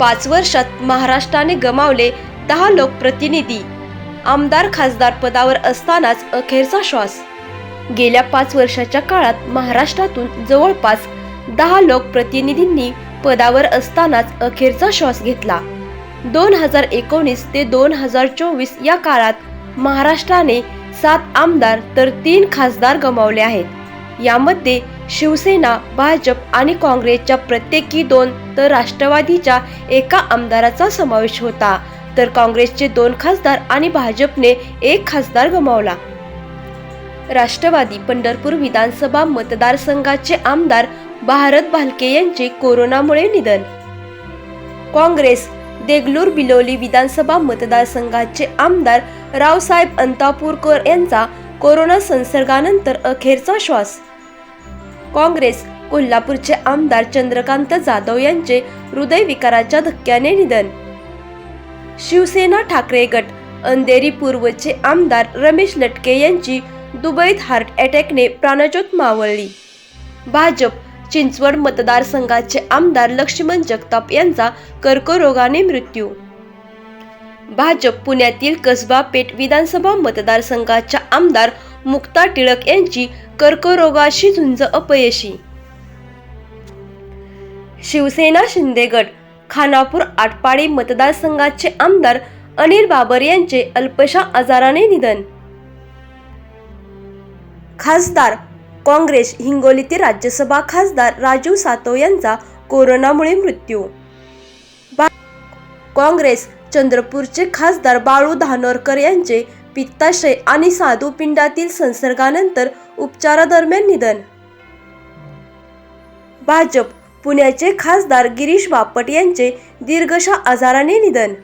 पाच वर्षात महाराष्ट्राने गमावले दहा लोकप्रतिनिधी. आमदार खासदार पदावर असतानाच अखेरचा श्वास. गेल्या पाच वर्षाच्या काळात महाराष्ट्रातून जवळपास दहा लोकप्रतिनिधींनी पदावर असतानाच अखेरचा श्वास घेतला. दोन हजार एकोणीस ते दोन हजार चोवीस या काळात महाराष्ट्राने सात आमदार तर तीन खासदार गमावले आहेत. यामध्ये शिवसेना भाजप आणि काँग्रेसच्या प्रत्येकी दोन तर राष्ट्रवादीच्या एका आमदाराचा समावेश होता. तर काँग्रेसचे दोन खासदार आणि भाजपने एक खासदार गमावला. राष्ट्रवादी पंढरपूर विधानसभा मतदारसंघाचे आमदार भारत भालके यांचे कोरोनामुळे निधन. काँग्रेस देगलूर बिलोली विधानसभा मतदारसंघाचे आमदार रावसाहेब अंतापूरकर यांचा कोरोना संसर्गानंतर अखेरचा श्वास काँग्रेस कोल्हापूरचे आमदार चंद्रकांत जाधव यांचे हृदयविकाराच्या धक्क्याने निधन. शिवसेना ठाकरे गट अंधेरी पूर्वचे आमदार रमेश लटके यांची दुबईत हार्ट अटॅकने प्राणज्योत मावळली. भाजप चिंचवड मतदारसंघाचे आमदार लक्ष्मण जगताप यांचा कर्करोगाने मृत्यू. भाजप पुण्यातील कसबा पेठ विधानसभा मतदारसंघाच्या आमदार मुक्ता टिळक यांची कर्करोगाशी झुंज अपयशी. शिवसेना शिंदे गट खानापूर आटपाडी मतदारसंघाचे आमदार अनिल बाबर यांचे अल्पशा आजाराने निधन. खासदार काँग्रेस हिंगोलीतील राज्यसभा खासदार राजू सातव यांचा कोरोनामुळे मृत्यू. काँग्रेस चंद्रपूरचे खासदार बाळू धानोरकर यांचे पित्ताशय आणि साधुपिंडातील संसर्गानंतर उपचारादरम्यान निधन. भाजप पुण्याचे खासदार गिरीश बापट यांचे दीर्घशा आजाराने निधन.